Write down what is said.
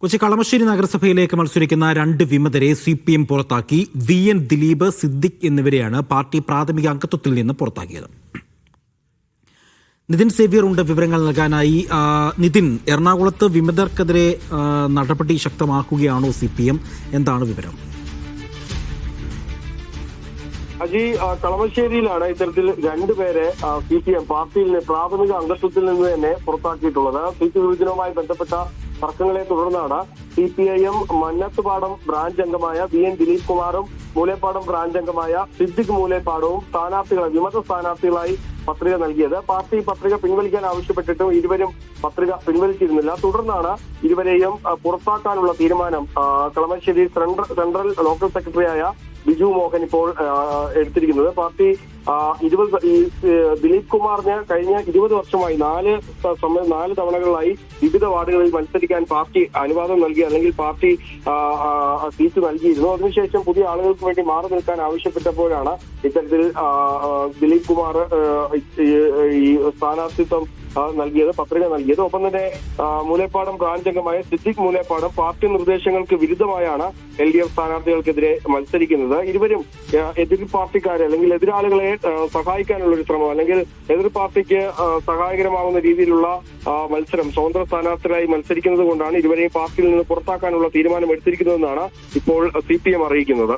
കൊച്ചി കളമശ്ശേരി നഗരസഭയിലേക്ക് മത്സരിക്കുന്ന രണ്ട് വിമതരെ സി പി എം പുറത്താക്കി. വി എൻ ദിലീപ് സിദ്ദിഖ് എന്നിവരെയാണ് പാർട്ടി പ്രാഥമിക അംഗത്വത്തിൽ നിന്ന് പുറത്താക്കിയത്. നിതിൻ സേവ്യർ ഉണ്ട് വിവരങ്ങൾ നൽകാനായി. നിതിൻ എറണാകുളത്ത് വിമതർക്കെതിരെ നടപടി ശക്തമാക്കുകയാണോ സി പി എം എന്താണ് വിവരം? അജി കളമശ്ശേരിയിലാണ് ഇത്തരത്തിൽ രണ്ടുപേരെ സി പി എം പാർട്ടിയിൽ പ്രാഥമിക അംഗത്വത്തിൽ നിന്ന് തന്നെ പുറത്താക്കിയിട്ടുള്ളത്. സീറ്റ് വിഭജനവുമായി ബന്ധപ്പെട്ട തർക്കങ്ങളെ തുടർന്നാണ് C P I M Mannathupadam branch അംഗമായ വി എൻ ദിലീപ് കുമാറും മൂലേപ്പാടം ബ്രാഞ്ച് അംഗമായ സിദ്ദിഖ് മൂലേപ്പാടവും സ്ഥാനാർത്ഥികളെ വിമത സ്ഥാനാർത്ഥികളായി പത്രിക നൽകിയത്. പാർട്ടി പത്രിക പിൻവലിക്കാൻ ആവശ്യപ്പെട്ടിട്ടും ഇരുവരും പത്രിക പിൻവലിച്ചിരുന്നില്ല. തുടർന്നാണ് ഇരുവരെയും പുറത്താക്കാനുള്ള തീരുമാനം കളമശ്ശേരി സെൻട്രൽ ലോക്കൽ സെക്രട്ടറിയായ ബിജു മോഹൻ ഇപ്പോൾ എടുത്തിരിക്കുന്നത്. പാർട്ടി ഇരുപത് ഈ ദിലീപ് കുമാറിന് കഴിഞ്ഞ ഇരുപത് വർഷമായി നാല് നാല് തവണകളിലായി വിവിധ വാർഡുകളിൽ മത്സരിക്കാൻ പാർട്ടി അനുവാദം നൽകി അല്ലെങ്കിൽ പാർട്ടി സീറ്റ് നൽകിയിരുന്നു. അതിനുശേഷം പുതിയ ആളുകൾക്ക് വേണ്ടി മാറി നിൽക്കാൻ ആവശ്യപ്പെട്ടപ്പോഴാണ് ഇത്തരത്തിൽ ദിലീപ് കുമാർ ഈ സ്ഥാനാർത്ഥിത്വം നൽകിയത് പത്രിക നൽകിയത്. ഒപ്പം തന്നെ മൂലപ്പാടം മൂലേപ്പാടം ബ്രാഞ്ച് അംഗമായ സിദ്ദിഖ് മൂലേപ്പാടം പാർട്ടി നിർദ്ദേശങ്ങൾക്ക് വിരുദ്ധമായാണ് എൽ ഡി എഫ് സ്ഥാനാർത്ഥികൾക്കെതിരെ മത്സരിക്കുന്നത്. ഇരുവരും എതിർ പാർട്ടിക്കാരെ അല്ലെങ്കിൽ എതിരാളികളെ സഹായിക്കാനുള്ള ഒരു ശ്രമം അല്ലെങ്കിൽ എതിർ പാർട്ടിക്ക് സഹായകരമാവുന്ന രീതിയിലുള്ള മത്സരം സ്വതന്ത്ര സ്ഥാനാർത്ഥികളായി മത്സരിക്കുന്നത് കൊണ്ടാണ് ഇരുവരെയും പാർട്ടിയിൽ നിന്ന് പുറത്താക്കാനുള്ള തീരുമാനം എടുത്തിരിക്കുന്നതെന്നാണ് ഇപ്പോൾ സി പി എം അറിയിക്കുന്നത്.